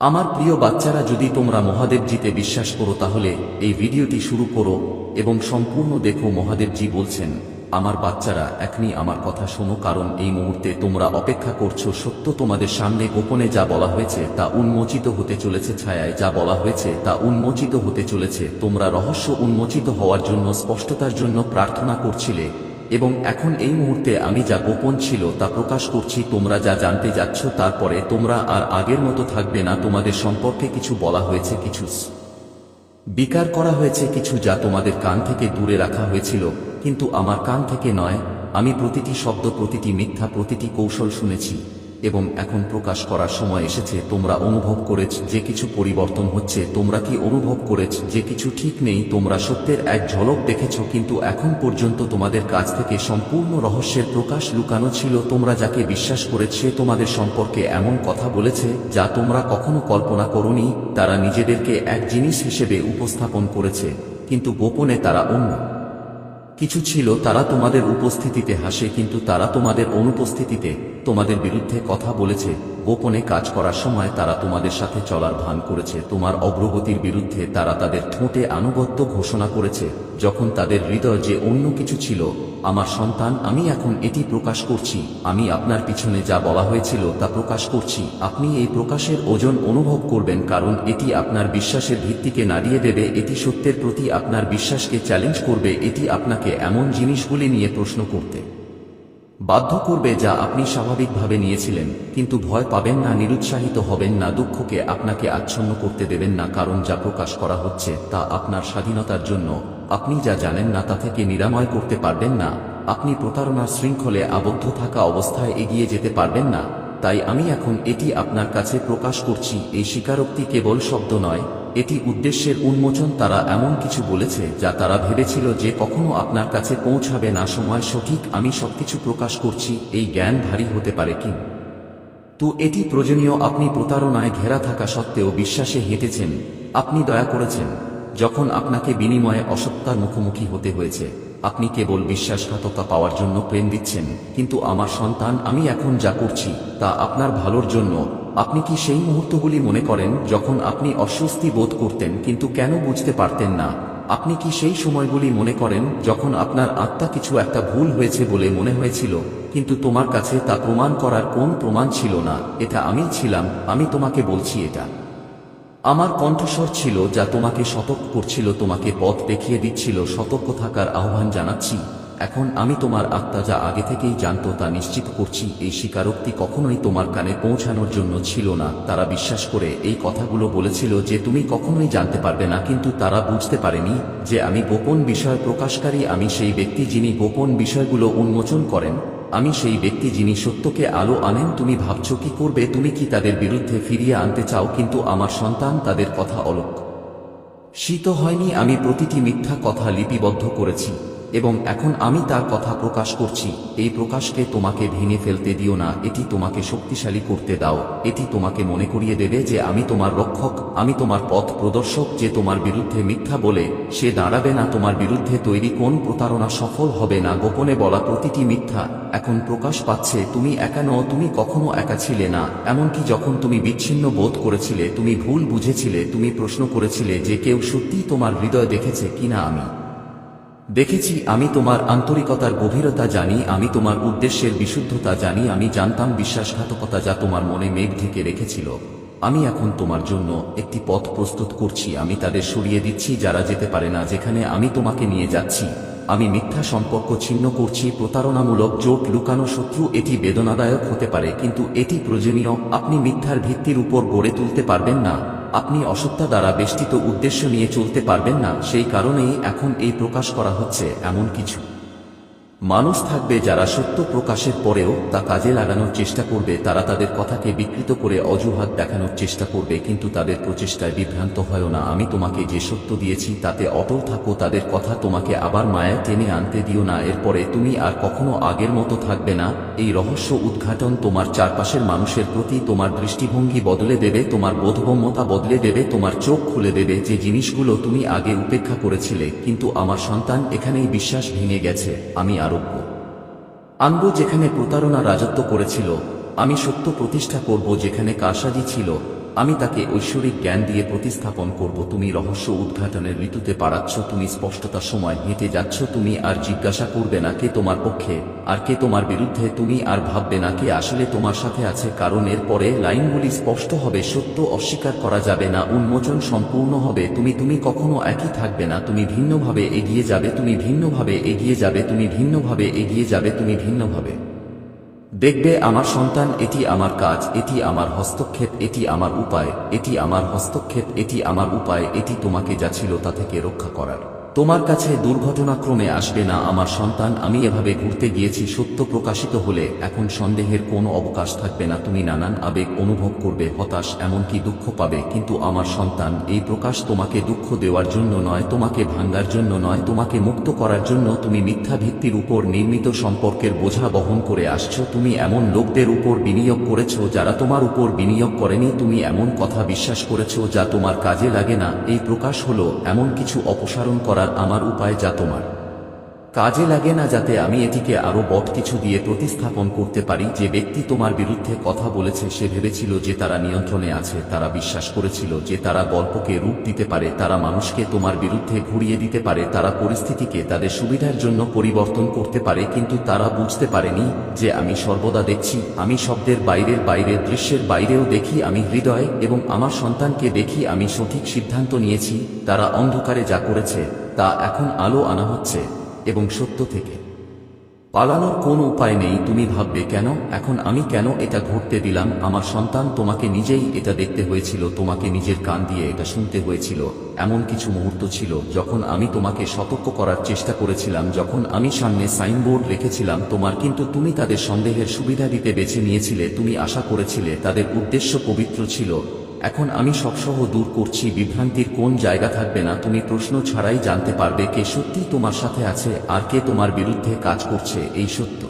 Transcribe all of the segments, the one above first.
আমার প্রিয় বাচ্চারা, যদি তোমরা মহাদেবজিতে বিশ্বাস করো, তাহলে এই ভিডিওটি শুরু করো এবং সম্পূর্ণ দেখো। মহাদেবজি বলছেন, আমার বাচ্চারা, এখনই আমার কথা শোনো, কারণ এই মুহূর্তে তোমরা অপেক্ষা করছ। সত্য তোমাদের সামনে গোপনে যা বলা হয়েছে, তা উন্মোচিত হতে চলেছে। ছায়ায় যা বলা হয়েছে, তা উন্মোচিত হতে চলেছে। তোমরা রহস্য উন্মোচিত হওয়ার জন্য, স্পষ্টতার জন্য প্রার্থনা করছিলে এবং এখন এই মুহূর্তে আমি যা গোপন ছিল তা প্রকাশ করছি, তোমরা যা জানতে যাচ্ছ তারপরে তোমরা আর আগের মতো থাকবে না, তোমাদের সম্পর্কে কিছু বলা হয়েছে, কিছু বিকার করা হয়েছে, কিছু যা তোমাদের কান থেকে দূরে রাখা হয়েছিল, কিন্তু আমার কান থেকে নয়, আমি প্রতিটি শব্দ, প্রতিটি মিথ্যা, প্রতিটি কৌশল শুনেছি। এবং এখন প্রকাশ করার সময় এসেছে, তোমরা অনুভব করেছ যে কিছু পরিবর্তন হচ্ছে, তোমরা কি অনুভব করেছ যে কিছু ঠিক নেই, তোমরা সত্যের এক ঝলক দেখেছ, কিন্তু এখন পর্যন্ত তোমাদের কাছ থেকে সম্পূর্ণ রহস্যের প্রকাশ লুকানো ছিল, তোমরা যাকে বিশ্বাস করেছ সে তোমাদের সম্পর্কে এমন কথা বলেছে, যা তোমরা কখনো কল্পনা করনি, তারা নিজেদেরকে এক জিনিস হিসেবে উপস্থাপন করেছে, কিন্তু গোপনে তারা অন্য কিছু ছিল তারা তোমাদের উপস্থিতিতে হাসে কিন্তু তারা তোমাদের অনুপস্থিতিতে তোমাদের বিরুদ্ধে কথা বলেছে। গোপনে কাজ করার সময় তারা তোমাদের সাথে চলার ভান করেছে। তোমার অগ্রগতির বিরুদ্ধে তারা তাদের ঠোঁটে আনুগত্য ঘোষণা করেছে। যখন তাদের হৃদয় যে অন্য কিছু ছিল, আমার সন্তান, আমি এখন এটি প্রকাশ করছি। আমি আপনার পিছনে যা বলা হয়েছিল তা প্রকাশ করছি। আপনি এই প্রকাশের ওজন অনুভব করবেন কারণ এটি আপনার বিশ্বাসের ভিত্তিকে নাড়িয়ে দেবে। এটি সত্যের প্রতি আপনার বিশ্বাসকে চ্যালেঞ্জ করবে। এটি আপনাকে এমন জিনিসগুলি নিয়ে প্রশ্ন করতে। বাধ্য করবে যা আপনি স্বাভাবিকভাবে নিয়েছিলেন, কিন্তু ভয় পাবেন না, নিরুৎসাহিত হবেন না, দুঃখকে আপনাকে আচ্ছন্ন করতে দেবেন না, কারণ যা প্রকাশ করা হচ্ছে তা আপনার স্বাধীনতার জন্য। আপনি যা জানেন না তা থেকে নিরাময় করতে পারবেন না। আপনি প্রতারণার শৃঙ্খলে আবদ্ধ থাকা অবস্থায় এগিয়ে যেতে পারবেন না। তাই আমি এখন এটি আপনার কাছে প্রকাশ করছি, এই স্বীকারোক্তি কেবল শব্দ নয়, এটি উদ্দেশ্যের উন্মোচন তারা এমন কিছু বলেছে যা তারা ভেবেছিল যে কখনো আপনার কাছে পৌঁছাবে না, সময় সঠিক, আমি সবকিছু প্রকাশ করছি, এই জ্ঞান ভারী হতে পারে কি? তো এটি প্রয়োজনীয়, আপনি প্রতারণায় ঘেরা থাকা সত্ত্বেও বিশ্বাসে হেঁটেছেন, আপনি দয়া করেছেন, যখন আপনাকে বিনিময়ে অসত্যার মুখোমুখি হতে হয়েছে। আপনি কেবল বিশ্বাসঘাতকতা পাওয়ার জন্য প্রেম দিচ্ছেন, কিন্তু আমার সন্তান, আমি এখন যা করছি, তা আপনার ভালোর জন্য। আপনি কি সেই মুহূর্তগুলি মনে করেন যখন আপনি অস্বস্তি বোধ করতেন, কিন্তু কেন বুঝতে পারতেন না? আপনি কি সেই সময়গুলি মনে করেন যখন আপনার আত্মা কিছু একটা ভুল হয়েছে বলে মনে হয়েছিল, কিন্তু তোমার কাছে তা প্রমাণ করার কোন প্রমাণ ছিল না? এটা আমি ছিলাম, আমি তোমাকে বলছি এটা। আমার কণ্ঠস্বর ছিল যা তোমাকে সতর্ক করছিল, তোমাকে পথ দেখিয়ে দিচ্ছিল, সতর্ক থাকার আহ্বান জানাচ্ছি। এখন আমি তোমার আত্মা যা আগে থেকেই জানত তা নিশ্চিত করছি, এই স্বীকারোক্তি কখনোই তোমার কানে পৌঁছানোর জন্য ছিল না। তারা বিশ্বাস করে এই কথাগুলো বলেছিল যে তুমি কখনোই জানতে পারবে না, কিন্তু তারা বুঝতে পারেনি যে আমি গোপন বিষয় প্রকাশকারী, আমি সেই ব্যক্তি যিনি গোপন বিষয়গুলো উন্মোচন করেন। আমি সেই ব্যক্তি যিনি সত্যকে আলো আনেন, তুমি ভাবছ কি করবে, তুমি কি তাদের বিরুদ্ধে ফিরিয়ে আনতে চাও, কিন্তু আমার সন্তান তাদের কথা অলোক। শীত হয়নি, আমি প্রতিটি মিথ্যা কথা লিপিবদ্ধ করেছি। এবং এখন আমি তার কথা প্রকাশ করছি, এই প্রকাশকে তোমাকে ভেঙে ফেলতে দিও না, এটি তোমাকে শক্তিশালী করতে দাও, এটি তোমাকে মনে করিয়ে দেবে যে আমি তোমার রক্ষক, আমি তোমার পথ প্রদর্শক যে তোমার বিরুদ্ধে মিথ্যা বলে, সে দাঁড়াবে না তোমার বিরুদ্ধে তৈরি কোন প্রতারণা সফল হবে না, গোপনে বলা প্রতিটি মিথ্যা, এখন প্রকাশ পাচ্ছে, তুমি একা নও, তুমি কখনো একা ছিলে না, এমনকি যখন তুমি বিচ্ছিন্ন বোধ করেছিলে, তুমি ভুল বুঝেছিলে, তুমি প্রশ্ন করেছিলে যে কেউ সত্যিই তোমার হৃদয় দেখেছে কিনা আমি। দেখেছি আমি তোমার আন্তরিকতার গভীরতা জানি, আমি তোমার উদ্দেশ্যের বিশুদ্ধতা জানি, আমি জানতাম বিশ্বাসঘাতকতা যা তোমার মনে মেঘ ঢেকে রেখেছিল। আমি এখন তোমার জন্য একটি পথ প্রস্তুত করছি, আমি তাদের সরিয়ে দিচ্ছি যারা যেতে পারে না, যেখানে আমি তোমাকে নিয়ে যাচ্ছি। আমি মিথ্যা সম্পর্ক ছিন্ন করছি, প্রতারণামূলক জোট লুকানো শত্রু, এটি বেদনাদায়ক হতে পারে, কিন্তু এটি প্রয়োজনীয়, আপনি মিথ্যার ভিত্তির উপর গড়ে তুলতে পারবেন না। আপনি অসত্যা দ্বারা বেষ্টিত উদ্দেশ্য নিয়ে চলতে পারবেন না, সেই কারণেই এখন এই প্রকাশ করা হচ্ছে, এমন কিছু। মানুষ থাকবে যারা সত্য প্রকাশের পরেও তা কাজে লাগানোর চেষ্টা করবে, তারা তাদের কথাকে বিকৃত করে অজুহাত দেখানোর চেষ্টা করবে, কিন্তু তাদের প্রচেষ্টায় বিভ্রান্ত হয় না। আমি তোমাকে যে সত্য দিয়েছি তাতে অটল থাকো, তাদের কথা তোমাকে আবার মায়া টেনে আনতে দিও না। এরপরে তুমি আর কখনো আগের মতো থাকবে না। এই রহস্য উদ্ঘাটন তোমার চারপাশের মানুষের প্রতি তোমার দৃষ্টিভঙ্গি বদলে দেবে, তোমার বোধগম্যতা বদলে দেবে, তোমার চোখ খুলে দেবে যে জিনিসগুলো তুমি আগে উপেক্ষা করেছিলে, কিন্তু আমার সন্তান এখানেই বিশ্বাস ভেঙে গেছে। আমি আরোগ্য। আনব যেখানে প্রতারণা রাজত্ব করেছিল আমি সত্য প্রতিষ্ঠা করব যেখানে কারসাজি ছিল আমি তাকে ঐশ্বরিক জ্ঞান দিয়ে প্রতিস্থাপন করব। তুমি রহস্য উদ্ঘাটনের ঋতুতে পারাচ্ছ, তুমি স্পষ্টতার সময় হেঁটে যাচ্ছ, তুমি আর জিজ্ঞাসা করবে না কে তোমার পক্ষে, আর কে তোমার বিরুদ্ধে, তুমি আর ভাববে না কে আসলে তোমার সাথে আছে, কারণ এর পরে লাইনগুলি স্পষ্ট হবে, সত্য অস্বীকার করা যাবে না, উন্মোচন সম্পূর্ণ হবে, তুমি তুমি কখনো একই থাকবে না, তুমি ভিন্নভাবে এগিয়ে যাবে, তুমি ভিন্নভাবে এগিয়ে যাবে, তুমি ভিন্নভাবে এগিয়ে যাবে, তুমি ভিন্নভাবে। দেখবে আমার সন্তান, এটি আমার কাজ, এটি আমার হস্তক্ষেপ, এটি আমার উপায়, এটি আমার হস্তক্ষেপ, এটি আমার উপায়, এটি তোমাকে যা ছিল তা থেকে রক্ষা করার। তোমার কাছে দুর্ঘটনাক্রমে আসবে না, আমার সন্তান। আমি এভাবে ঘুরতে গিয়েছি, সত্য প্রকাশিত হলে এখন সন্দেহের কোনো অবকাশ থাকবে না। তুমি নানান আবেগ অনুভব করবে, হতাশ, এমনকি দুঃখ পাবে। কিন্তু আমার সন্তান, এই প্রকাশ তোমাকে দুঃখ দেওয়ার জন্য নয়, তোমাকে ভাঙ্গার জন্য নয়, তোমাকে মুক্ত করার জন্য। তুমি মিথ্যা ভিত্তির উপর নির্মিত সম্পর্কের বোঝা বহন করে আসছো। তুমি এমন লোকদের উপর বিনিয়োগ করেছ যারা তোমার উপর বিনিয়োগ করেনি। তুমি এমন কথা বিশ্বাস করেছ যা তোমার কাজে লাগে না। এই প্রকাশ হলো এমন কিছু অপসারণ করার আমার উপায় যা তোমার। কাজে লাগে না যাতে আমি এটিকে আরও বট কিছু দিয়ে প্রতিস্থাপন করতে পারি। যে ব্যক্তি তোমার বিরুদ্ধে কথা বলেছে, সে ভেবেছিল যে তারা নিয়ন্ত্রণে আছে, তারা বিশ্বাস করেছিল যে তারা গল্পকে রূপ দিতে পারে, তারা মানুষকে তোমার বিরুদ্ধে ঘুরিয়ে দিতে পারে, তারা পরিস্থিতিকে তাদের সুবিধার জন্য পরিবর্তন করতে পারে, কিন্তু তারা বুঝতে পারেনি যে আমি সর্বদা দেখছি, আমি শব্দের বাইরের বাইরের দৃশ্যের বাইরেও দেখি, আমি হৃদয় এবং আমার সন্তানকে দেখি, আমি সঠিক সিদ্ধান্ত নিয়েছি, তারা অন্ধকারে যা করেছে তা এখন আলো আনা হচ্ছে এবং সত্য থেকে। পালানোর কোনো উপায় নেই, তুমি ভাববে, কেন? এখন আমি কেন এটা ঘটতে দিলাম? আমার সন্তান তোমাকে নিজেই এটা দেখতে হয়েছিল, তোমাকে নিজের কান দিয়ে এটা শুনতে হয়েছিল। এমন কিছু মুহূর্ত ছিল যখন আমি তোমাকে সতর্ক করার চেষ্টা করেছিলাম, যখন আমি সামনে সাইনবোর্ড রেখেছিলাম, তোমার কিন্তু তুমি তাদের সন্দেহের সুবিধা দিতে বেছে নিয়েছিলে, তুমি আশা করেছিলে, তাদের উদ্দেশ্য পবিত্র ছিল। এখন আমি সবসহ দূর করছি, বিভ্রান্তির কোন জায়গা থাকবে না, তুমি প্রশ্ন ছাড়াই জানতে পারবে কে সত্যি তোমার সাথে আছে আর কে তোমার বিরুদ্ধে কাজ করছে, এই সত্য।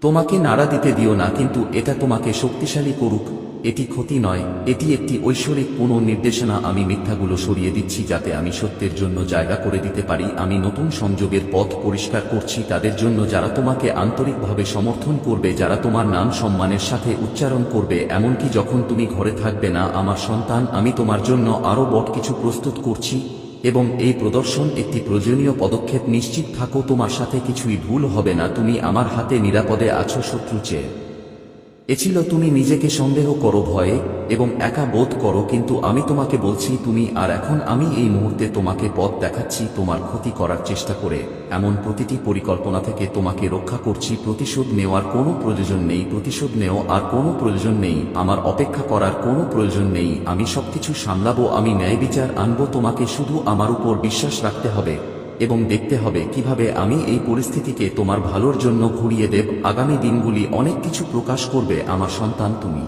তোমাকে নাড়া দিতে দিও না, কিন্তু এটা তোমাকে শক্তিশালী করুক। এটি ক্ষতি নয়, এটি একটি ঐশ্বরিক পুনর্নির্দেশনা, আমি মিথ্যাগুলো সরিয়ে দিচ্ছি যাতে আমি সত্যের জন্য জায়গা করে দিতে পারি, আমি নতুন সংযোগের পথ পরিষ্কার করছি, তাদের জন্য যারা তোমাকে আন্তরিকভাবে সমর্থন করবে, যারা তোমার নাম সম্মানের সাথে উচ্চারণ করবে, এমনকি যখন তুমি ঘরে থাকবে না, আমার সন্তান, আমি তোমার জন্য আরও বট কিছু প্রস্তুত করছি, এবং এই প্রদর্শন একটি প্রয়োজনীয় পদক্ষেপ, নিশ্চিত থাকো তোমার সাথে কিছুই ভুল হবে না, তুমি আমার হাতে নিরাপদে আছো শত্রু চেয়ে। এ ছিল তুমি নিজেকে সন্দেহ করো ভয়ে এবং একা বোধ করো, কিন্তু আমি তোমাকে বলছি, তুমি আর এখন আমি এই মুহূর্তে তোমাকে পথ দেখাচ্ছি, তোমার ক্ষতি করার চেষ্টা করে। এমন প্রতিটি পরিকল্পনা থেকে তোমাকে রক্ষা করছি, প্রতিশোধ নেওয়ার কোনো প্রয়োজন নেই, প্রতিশোধ নেও আর কোনো প্রয়োজন নেই, আমার অপেক্ষা করার কোনো প্রয়োজন নেই, আমি সবকিছু সামলাবো, আমি ন্যায় বিচার আনব, তোমাকে শুধু আমার উপর বিশ্বাস রাখতে হবে। এবং দেখতে হবে কীভাবে আমি এই পরিস্থিতিকে তোমার ভালোর জন্য ঘুরিয়ে দেব। আগামী দিনগুলি অনেক কিছু প্রকাশ করবে আমার সন্তান তুমি।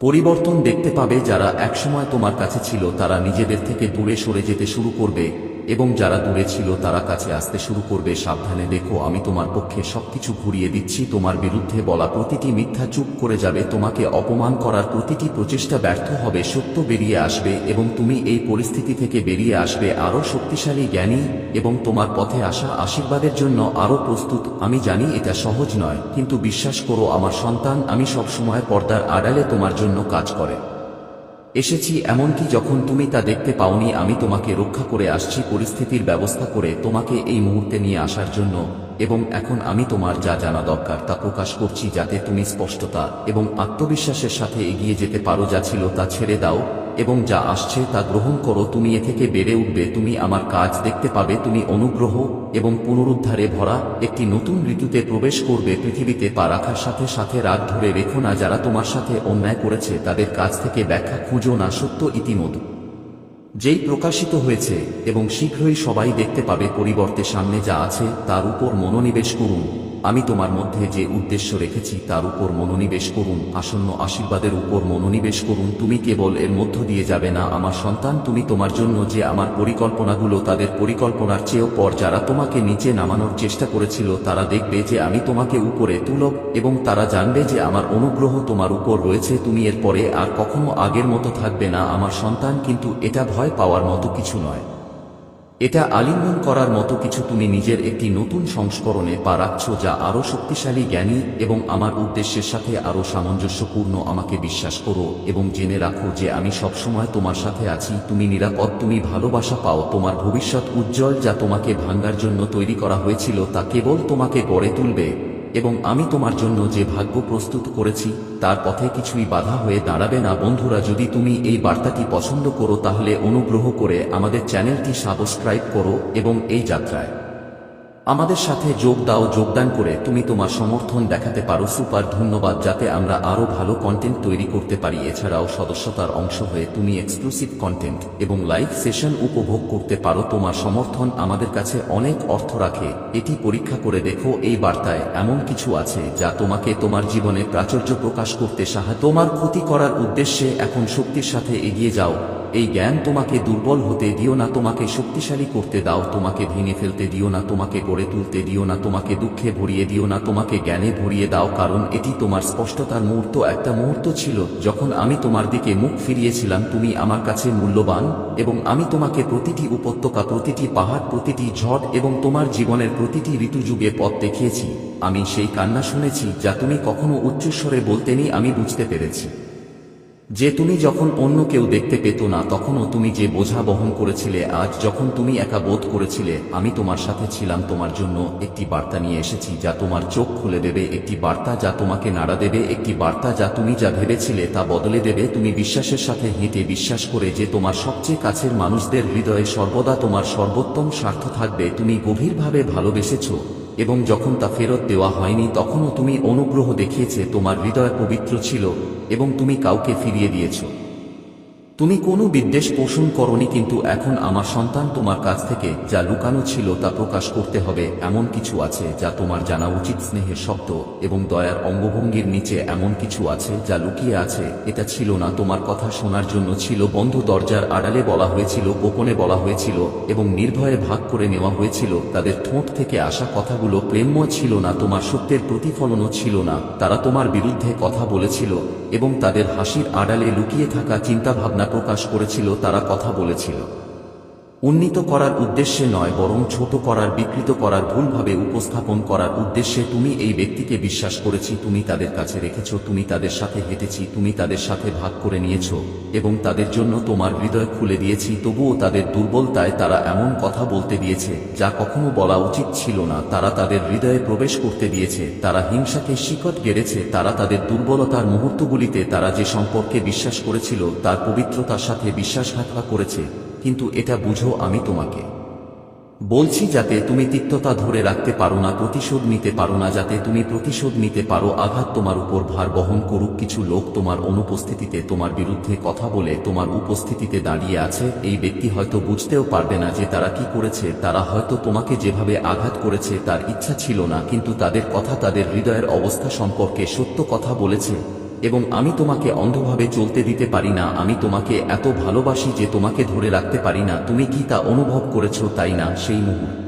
পরিবর্তন দেখতে পাবে যারা একসময় তোমার কাছে ছিল, তারা নিজেদের থেকে দূরে সরে যেতে শুরু করবে। এবং যারা দূরে ছিল তারা কাছে আসতে শুরু করবে, সাবধানে দেখো আমি তোমার পক্ষে সবকিছু ঘুরিয়ে দিচ্ছি, তোমার বিরুদ্ধে বলা প্রতিটি মিথ্যা চুপ করে যাবে, তোমাকে অপমান করার প্রতিটি প্রচেষ্টা ব্যর্থ হবে, সত্য বেরিয়ে আসবে এবং তুমি এই পরিস্থিতি থেকে বেরিয়ে আসবে আরও শক্তিশালী, জ্ঞানী এবং তোমার পথে আসা আশীর্বাদের জন্য আরও প্রস্তুত। আমি জানি এটা সহজ নয়, কিন্তু বিশ্বাস করো আমার সন্তান, আমি সবসময় পর্দার আড়ালে তোমার জন্য কাজ করে। এসেছি এমনকি যখন তুমি তা দেখতে পাওনি, আমি তোমাকে রক্ষা করে আসছি, পরিস্থিতির ব্যবস্থা করে তোমাকে এই মুহূর্তে নিয়ে আসার জন্য, এবং এখন আমি তোমার যা জানা দরকার তা প্রকাশ করছি যাতে তুমি স্পষ্টতা এবং আত্মবিশ্বাসের সাথে এগিয়ে যেতে পারো যা ছিল তা ছেড়ে দাও। এবং যা আসছে তা গ্রহণ করো, তুমি এ থেকে বেড়ে উঠবে, তুমি আমার কাজ দেখতে পাবে, তুমি অনুগ্রহ এবং পুনরুদ্ধারে ভরা একটি নতুন ঋতুতে প্রবেশ করবে, পৃথিবীতে পা রাখার সাথে সাথে রাত ধরে রেখো না, যারা তোমার সাথে অন্যায় করেছে, তাদের কাছ থেকে ব্যাখ্যা খুঁজো না, সত্য ইতিমধ্যে। যেই প্রকাশিত হয়েছে, এবং শীঘ্রই সবাই দেখতে পাবে পরিবর্তে সামনে যা আছে, তার উপর মনোনিবেশ করুন। আমি তোমার মধ্যে যে উদ্দেশ্য রেখেছি তার উপর মনোনিবেশ করুন, আসন্ন আশীর্বাদের উপর মনোনিবেশ করুন। তুমি কেবল এর মধ্য দিয়ে যাবে না, আমার সন্তান, তুমি তোমার জন্য যে আমার পরিকল্পনাগুলো তাদের পরিকল্পনার চেয়েও পর যারা তোমাকে নিচে নামানোর চেষ্টা করেছিল, তারা দেখবে যে আমি তোমাকে উপরে তুলব এবং তারা জানবে যে আমার অনুগ্রহ তোমার উপর রয়েছে। তুমি এর পরে আর কখনো আগের মতো থাকবে না, আমার সন্তান, কিন্তু এটা ভয় পাওয়ার মতো কিছু নয়। এটা আলিঙ্গন করার মতো কিছু তুমি নিজের একটি নতুন সংস্করণে পা রাখছ যা আরও শক্তিশালী, জ্ঞানী এবং আমার উদ্দেশ্যের সাথে আরও সামঞ্জস্যপূর্ণ আমাকে বিশ্বাস করো এবং জেনে রাখো যে আমি সবসময় তোমার সাথে আছি, তুমি নিরাপদ, তুমি ভালোবাসা পাও, তোমার ভবিষ্যৎ উজ্জ্বল যা তোমাকে ভাঙ্গার জন্য তৈরি করা হয়েছিল তা কেবল তোমাকে গড়ে তুলবে। এবং আমি তোমার জন্য যে ভাগ্য প্রস্তুত করেছি, তার পথে কিছুই বাধা হয়ে দাঁড়াবে না। বন্ধুরা, যদি তুমি এই বার্তাটি পছন্দ করো, তাহলে অনুগ্রহ করে আমাদের চ্যানেলটি সাবস্ক্রাইব করো এবং এই যাত্রায় আমাদের সাথে যোগ দাও, যোগদান করে তুমি তোমার সমর্থন দেখাতে পারো। সুপার, ধন্যবাদ, যাতে আমরা আরও ভালো কন্টেন্ট তৈরি করতে পারি। এছাড়াও সদস্যতার অংশ হয়ে তুমি এক্সক্লুসিভ কন্টেন্ট এবং লাইভ সেশন উপভোগ করতে পারো। তোমার সমর্থন আমাদের কাছে অনেক অর্থ রাখে। এটি পরীক্ষা করে দেখো, এই বার্তায় এমন কিছু আছে যা তোমাকে তোমার জীবনে প্রাচুর্য প্রকাশ করতে সাহায্য তোমার ক্ষতি করার উদ্দেশ্যে এখন শক্তির সাথে এগিয়ে যাও। এই জ্ঞান তোমাকে দুর্বল হতে দিও না, তোমাকে শক্তিশালী করতে দাও, তোমাকে ভেঙে ফেলতে দিও না, তোমাকে গড়ে তুলতে দিও না, তোমাকে দুঃখে ভরিয়ে দিও না, তোমাকে জ্ঞানে ভরিয়ে দাও, কারণ এটি তোমার স্পষ্টতার মুহূর্ত একটা মুহূর্ত ছিল, যখন আমি তোমার দিকে মুখ ফিরিয়েছিলাম, তুমি আমার কাছে মূল্যবান, এবং আমি তোমাকে প্রতিটি উপত্যকা, প্রতিটি পাহাড়, প্রতিটি ঝড়, এবং তোমার জীবনের প্রতিটি ঋতুযুগে পথ দেখিয়েছি। আমি সেই কান্না শুনেছি, যা তুমি কখনো উচ্চস্বরে বলতেনি আমি বুঝতে পেরেছি। যে তুমি যখন অন্য কেউ দেখতে পেত না, তখনও তুমি যে বোঝা বহন করেছিলে, আজ যখন তুমি একা বোধ করেছিলে, আমি তোমার সাথে ছিলাম, তোমার জন্য একটি বার্তা নিয়ে এসেছি, যা তোমার চোখ খুলে দেবে, একটি বার্তা যা তোমাকে নাড়া দেবে, একটি বার্তা যা তুমি যা ভেবেছিলে তা বদলে দেবে, তুমি বিশ্বাসের সাথে হেঁটে বিশ্বাস করে যে তোমার সবচেয়ে কাছের মানুষদের হৃদয়ে সর্বদা তোমার সর্বোত্তম স্বার্থ থাকবে, তুমি গভীরভাবে ভালোবেসেছো। এবং যখন তা ফেরত দেওয়া হয়নি, তখনও তুমি অনুগ্রহ দেখিয়েছে তোমার হৃদয় পবিত্র ছিল এবং তুমি কাউকে ফিরিয়ে দিয়েছ। তুমি কোনো বিদ্বেষ পোষণ করনি কিন্তু এখন আমার সন্তান তোমার কাছ থেকে যা লুকানো ছিল তা প্রকাশ করতে হবে, এমন কিছু আছে যা তোমার জানা উচিত স্নেহের শব্দ এবং দয়ার অঙ্গভঙ্গির নিচে এমন কিছু আছে যা লুকিয়ে আছে, এটা ছিল না, তোমার কথা শোনার জন্য ছিল বন্ধ দরজার আড়ালে বলা হয়েছিল, গোপনে বলা হয়েছিল এবং নির্ভয়ে ভাগ করে নেওয়া হয়েছিল, তাদের ঠোঁট থেকে আসা কথাগুলো প্রেমময় ছিল না, তোমার সত্যের প্রতিফলনও ছিল না, তারা তোমার বিরুদ্ধে কথা বলেছিল এবং তাদের হাসির আড়ালে লুকিয়ে থাকা চিন্তাভাবনা প্রকাশ করেছিল তারা কথা বলেছিল। উন্নীত করার উদ্দেশ্যে নয়, বরং ছোট করার, বিকৃত করার, ভুলভাবে উপস্থাপন করার উদ্দেশ্যে তুমি এই ব্যক্তিকে বিশ্বাস করেছি, তুমি তাদের কাছে রেখেছ, তুমি তাদের সাথে হেঁটেছি, তুমি তাদের সাথে ভাগ করে নিয়েছ, এবং তাদের জন্য তোমার হৃদয় খুলে দিয়েছি, তবুও তাদের দুর্বলতায় তারা এমন কথা বলতে দিয়েছে, যা কখনো বলা উচিত ছিল না, তারা তাদের হৃদয়ে প্রবেশ করতে দিয়েছে, তারা হিংসাকে শিকট গেড়েছে, তারা তাদের দুর্বলতার মুহূর্তগুলিতে তারা যে সম্পর্কে বিশ্বাস করেছিল, তার পবিত্রতার সাথে বিশ্বাসঘাতকতা করেছে। কিন্তু এটা বুঝো আমি তোমাকে। বলছি যাতে তুমি তিক্ততা ধরে রাখতে পারো না, প্রতিশোধ নিতে পারো না, যাতে তুমি প্রতিশোধ নিতে পারো, আঘাত তোমার উপর ভার বহন করুক, কিছু লোক তোমার অনুপস্থিতিতে তোমার বিরুদ্ধে কথা বলে, তোমার উপস্থিতিতে দাঁড়িয়ে আছে, এই ব্যক্তি হয়তো বুঝতেও পারবে না যে তারা কি করেছে, তারা হয়তো তোমাকে যেভাবে আঘাত করেছে তার ইচ্ছা ছিল না, কিন্তু তাদের কথা, তাদের হৃদয়ের অবস্থা সম্পর্কে সত্য কথা বলেছে। এবং আমি তোমাকে অন্ধভাবে চলতে দিতে পারি না, আমি তোমাকে এত ভালোবাসি যে তোমাকে ধরে রাখতে পারি না, তুমি কি তা অনুভব করেছ তাই না, সেই মুহূর্ত।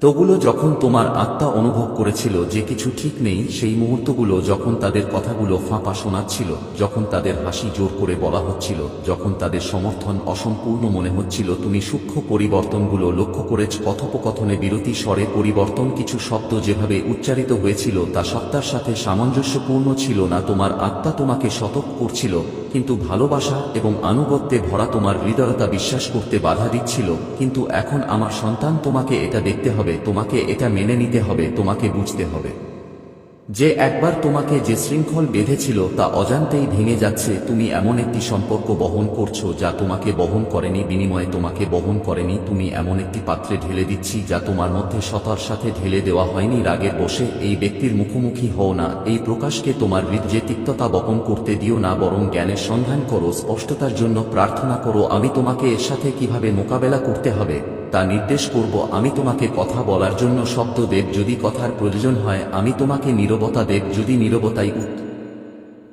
তোগুলো যখন তোমার আত্মা অনুভব করেছিল যে কিছু ঠিক নেই, সেই মুহূর্তগুলো যখন তাদের কথাগুলো ফাঁপা শোনাচ্ছিল, যখন তাদের হাসি জোর করে বলা হচ্ছিল, যখন তাদের সমর্থন অসম্পূর্ণ মনে হচ্ছিল, তুমি সূক্ষ্ম পরিবর্তনগুলো লক্ষ্য করেছ, কথোপকথনে বিরতি স্বরে পরিবর্তন কিছু শব্দ যেভাবে উচ্চারিত হয়েছিল, তা সত্তার সাথে সামঞ্জস্যপূর্ণ ছিল না, তোমার আত্মা তোমাকে সতর্ক করছিল কিন্তু ভালোবাসা এবং আনুগত্যে ভরা তোমার হৃদয়তা বিশ্বাস করতে বাধা দিচ্ছিল, কিন্তু এখন আমার সন্তান তোমাকে এটা দেখতে হবে, তোমাকে এটা মেনে নিতে হবে, তোমাকে বুঝতে হবে। যে একবার তোমাকে যে শৃঙ্খল বেঁধেছিল তা অজান্তেই ভেঙে যাচ্ছে, তুমি এমন একটি সম্পর্ক বহন করছ যা তোমাকে বহন করেনি, বিনিময়ে তোমাকে বহন করেনি, তুমি এমন একটি পাত্রে ঢেলে দিচ্ছি যা তোমার মধ্যে সতার সাথে ঢেলে দেওয়া হয়নি, রাগের বসে, এই ব্যক্তির মুখোমুখি হও না, এই প্রকাশকে তোমার হৃদয়ে তিক্ততা বপন করতে দিও না, বরং জ্ঞানের সন্ধান করো, স্পষ্টতার জন্য প্রার্থনা করো, আমি তোমাকে এর সাথে কীভাবে মোকাবেলা করতে হবে? তা নির্দেশ করব, আমি তোমাকে কথা বলার জন্য শব্দ দেব, যদি কথার প্রয়োজন হয়, আমি তোমাকে নীরবতা দেব যদি নীরবতাই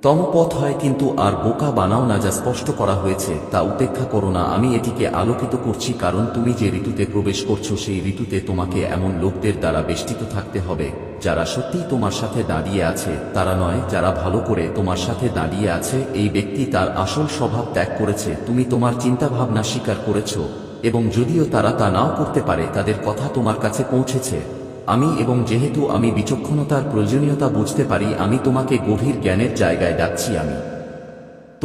তম পথ হয় কিন্তু আর বোকা বানাও না যা স্পষ্ট করা হয়েছে, তা উপেক্ষা করো না, আমি এটিকে আলোকিত করছি কারণ তুমি যে ঋতুতে প্রবেশ করছ সেই ঋতুতে তোমাকে এমন লোকদের দ্বারা বেষ্টিত থাকতে হবে, যারা সত্যিই তোমার সাথে দাঁড়িয়ে আছে, তারা নয়, যারা ভালো করে তোমার সাথে দাঁড়িয়ে আছে, এই ব্যক্তি তার আসল স্বভাব ত্যাগ করেছে, তুমি তোমার চিন্তাভাবনা স্বীকার করেছ, এবং যদিও তারা তা নাও করতে পারে, তাদের কথা তোমার কাছে পৌঁছেছে। আমি এবং যেহেতু আমি বিচক্ষণতার প্রয়োজনীয়তা বুঝতে পারি, আমি তোমাকে গভীর জ্ঞানের জায়গায় ডাকছি আমি।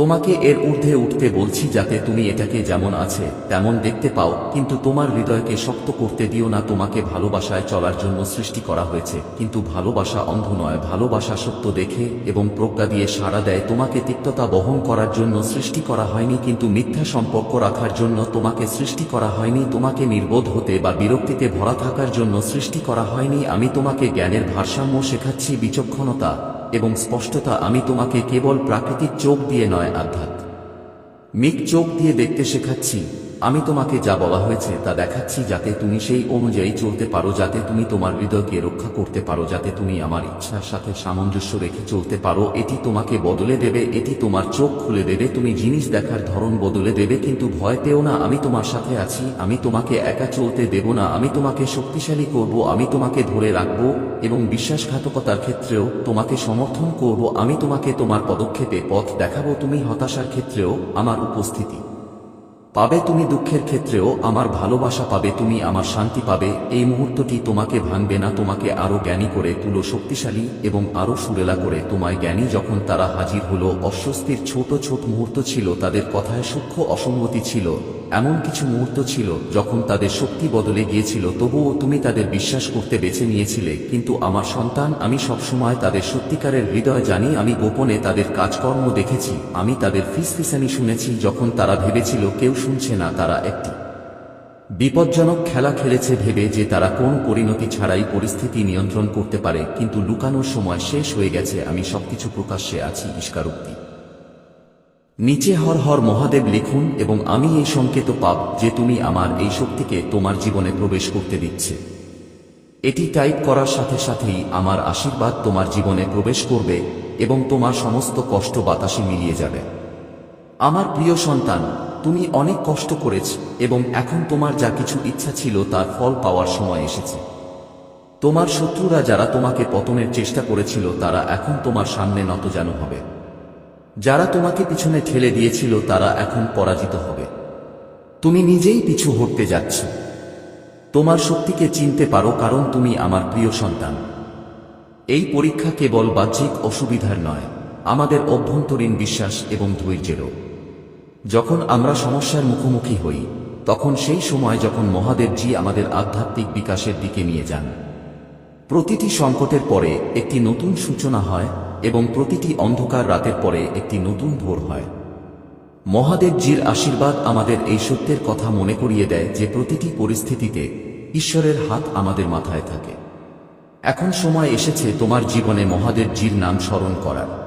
তোমাকে এর ঊর্ধ্বে উঠতে বলছি যাতে তুমি এটাকে যেমন আছে, তেমন দেখতে পাও, কিন্তু তোমার হৃদয়কে শক্ত করতে দিও না, তোমাকে ভালোবাসায় চলার জন্য সৃষ্টি করা হয়েছে, কিন্তু ভালোবাসা অন্ধ নয়, ভালোবাসা সত্য দেখে এবং প্রজ্ঞা দিয়ে সাড়া দেয়, তোমাকে তিক্ততা বহন করার জন্য সৃষ্টি করা হয়নি, কিন্তু মিথ্যা সম্পর্ক রাখার জন্য তোমাকে সৃষ্টি করা হয়নি, তোমাকে নির্বোধ হতে বা বিরক্তিতে ভরা থাকার জন্য সৃষ্টি করা হয়নি, আমি তোমাকে জ্ঞানের ভারসাম্য শেখাচ্ছি, বিচক্ষণতা এবং স্পষ্টতা আমি তোমাকে কেবল প্রাকৃতিক চোখ দিয়ে নয় আধ্যাত্মিক চোখ দিয়ে দেখতে শেখাচ্ছি। আমি তোমাকে যা বলা হয়েছে তা দেখাচ্ছি যাতে তুমি সেই অনুযায়ী চলতে পারো, যাতে তুমি তোমার হৃদয়কে রক্ষা করতে পারো, যাতে তুমি আমার ইচ্ছার সাথে সামঞ্জস্য রেখে চলতে পারো। এটি তোমাকে বদলে দেবে, এটি তোমার চোখ খুলে দেবে, তুমি জিনিস দেখার ধরন বদলে দেবে, কিন্তু ভয় পেও না, আমি তোমার সাথে আছি, আমি তোমাকে একা চলতে দেব না, আমি তোমাকে শক্তিশালী করব, আমি তোমাকে ধরে রাখব এবং বিশ্বাসঘাতকতার ক্ষেত্রেও তোমাকে সমর্থন করব, আমি তোমাকে তোমার পদক্ষেপে পথ দেখাবো, তুমি হতাশার ক্ষেত্রেও আমার উপস্থিতি। পাবে তুমি দুঃখের ক্ষেত্রেও আমার ভালোবাসা পাবে, তুমি আমার শান্তি পাবে। এই মুহূর্তটি তোমাকে ভাঙবে না, তোমাকে আরও জ্ঞানী করে তুলো, শক্তিশালী এবং আরও সুরেলা করে। তোমায় জ্ঞানী যখন তারা হাজির হলো, অস্বস্তির ছোট ছোট মুহূর্ত ছিল, তাদের কথায় সূক্ষ্ম অসঙ্গতি ছিল। এমন কিছু মুহূর্ত ছিল যখন তাদের শক্তি বদলে গিয়েছিল, তবুও তুমি তাদের বিশ্বাস করতে বেছে নিয়েছিলে, কিন্তু আমার সন্তান, আমি সবসময় তাদের সত্যিকারের হৃদয় জানি, আমি গোপনে তাদের কাজকর্ম দেখেছি, আমি তাদের ফিসফিসানি শুনেছি, যখন তারা ভেবেছিল কেউ শুনছে না, তারা একটি বিপজ্জনক খেলা খেলেছে ভেবে যে তারা কোন পরিণতি ছাড়াই পরিস্থিতি নিয়ন্ত্রণ করতে পারে, কিন্তু লুকানোর সময় শেষ হয়ে গেছে, আমি সবকিছু প্রকাশ্যে আছি, ইস্কারুক্তি। নিচে হর হর মহাদেব লিখুন এবং আমি এই সংকেত পাব যে তুমি আমার এই শক্তিকে তোমার জীবনে প্রবেশ করতে দিচ্ছে। এটি টাইপ করার সাথে সাথেই আমার আশীর্বাদ তোমার জীবনে প্রবেশ করবে এবং তোমার সমস্ত কষ্ট বাতাসে মিলিয়ে যাবে। আমার প্রিয় সন্তান, তুমি অনেক কষ্ট করেছ এবং এখন তোমার যা কিছু ইচ্ছা ছিল তার ফল পাওয়ার সময় এসেছে। তোমার শত্রুরা যারা তোমাকে পতনের চেষ্টা করেছিল তারা এখন তোমার সামনে নত নতজানু হবে। যারা তোমাকে পিছনে ঠেলে দিয়েছিল, তারা এখন পরাজিত হবে। তুমি নিজেই পিছু হটতে যাচ্ছ। তোমার শক্তিকে চিনতে পারো, কারণ তুমি আমার প্রিয় সন্তান। এই পরীক্ষা কেবল বাহ্যিক অসুবিধার নয়, আমাদের অভ্যন্তরীণ বিশ্বাস এবং ধৈর্যেরও। যখন আমরা সমস্যার মুখোমুখি হই, তখন সেই সময় যখন মহাদেবজি আমাদের আধ্যাত্মিক বিকাশের দিকে নিয়ে যান। প্রতিটি সংকটের পরে একটি নতুন সূচনা হয় এবং প্রতিটি অন্ধকার রাতের পরে একটি নতুন ভোর হয়। মহাদেবজির আশীর্বাদ আমাদের এই সত্যের কথা মনে করিয়ে দেয় যে প্রতিটি পরিস্থিতিতে ঈশ্বরের হাত আমাদের মাথায় থাকে। এখন সময় এসেছে তোমার জীবনে মহাদেবজির নাম স্মরণ করার।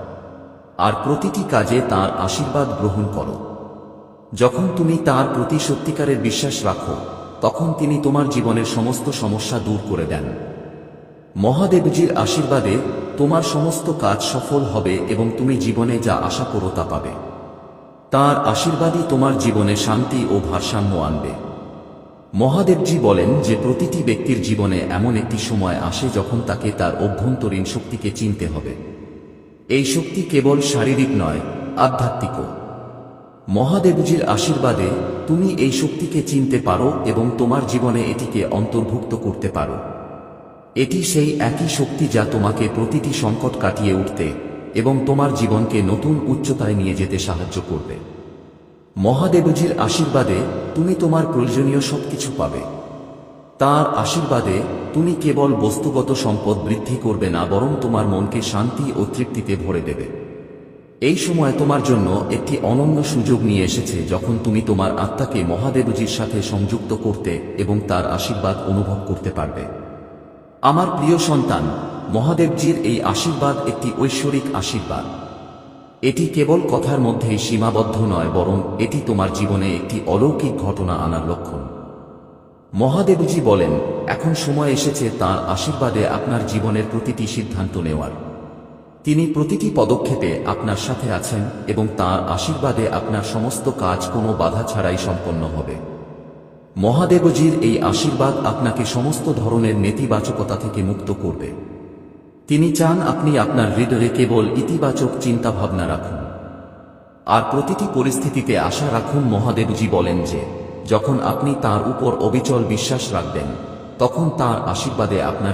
আর প্রতিটি কাজে তার আশীর্বাদ গ্রহণ করো। যখন তুমি তার প্রতি সত্যিকারের বিশ্বাস রাখো, তখন তিনি তোমার জীবনের সমস্ত সমস্যা দূর করে দেন। মহাদেবজির আশীর্বাদে তোমার সমস্ত কাজ সফল হবে এবং তুমি জীবনে যা আশা করো তা পাবে। তার আশীর্বাদই তোমার জীবনে শান্তি ও ভারসাম্য আনবে। মহাদেবজি বলেন যে প্রতিটি ব্যক্তির জীবনে এমন একটি সময় আসে যখন তাকে তার অভ্যন্তরীণ শক্তিকে চিনতে হবে। এই শক্তি কেবল শারীরিক নয় আধ্যাত্মিকও মহাদেবজির আশীর্বাদে তুমি এই শক্তিকে চিনতে পারো এবং তোমার জীবনে এটিকে অন্তর্ভুক্ত করতে পারো। এটি সেই একই শক্তি যা তোমাকে প্রতিটি সংকট কাটিয়ে উঠতে এবং তোমার জীবনকে নতুন উচ্চতায় নিয়ে যেতে সাহায্য করবে। মহাদেবজির আশীর্বাদে তুমি তোমার প্রয়োজনীয় সবকিছু পাবে। তার আশীর্বাদে তুমি কেবল বস্তুগত সম্পদ বৃদ্ধি করবে না, বরং তোমার মনকে শান্তি ও তৃপ্তিতে ভরে দেবে। এই সময় তোমার জন্য একটি অনন্য সুযোগ নিয়ে এসেছে, যখন তুমি তোমার আত্মাকে মহাদেবজির সাথে সংযুক্ত করতে এবং তার আশীর্বাদ অনুভব করতে পারবে। আমার প্রিয় সন্তান, মহাদেবজির এই আশীর্বাদ একটি ঐশ্বরিক আশীর্বাদ। এটি কেবল কথার মধ্যেই সীমাবদ্ধ নয়, বরং এটি তোমার জীবনে একটি অলৌকিক ঘটনা আনার লক্ষণ। মহাদেবজি বলেন, এখন সময় এসেছে তার আশীর্বাদে আপনার জীবনের প্রতিটি সিদ্ধান্ত নেওয়ার। তিনি প্রতিটি পদক্ষেপে আপনার সাথে আছেন এবং তার আশীর্বাদে আপনার সমস্ত কাজ কোনো বাধা ছাড়াই সম্পন্ন হবে। মহাদেবজির এই আশীর্বাদ আপনাকে সমস্ত ধরনের নেতিবাচকতা থেকে মুক্ত করবে। তিনি চান আপনি আপনার হৃদয়ে কেবল ইতিবাচক চিন্তাভাবনা রাখুন। আর প্রতিটি পরিস্থিতিতে আশা রাখুন মহাদেবজি বলেন যে, যখন আপনি তার উপর অবিচল বিশ্বাস রাখবেন, তখন তার আশীর্বাদে আপনার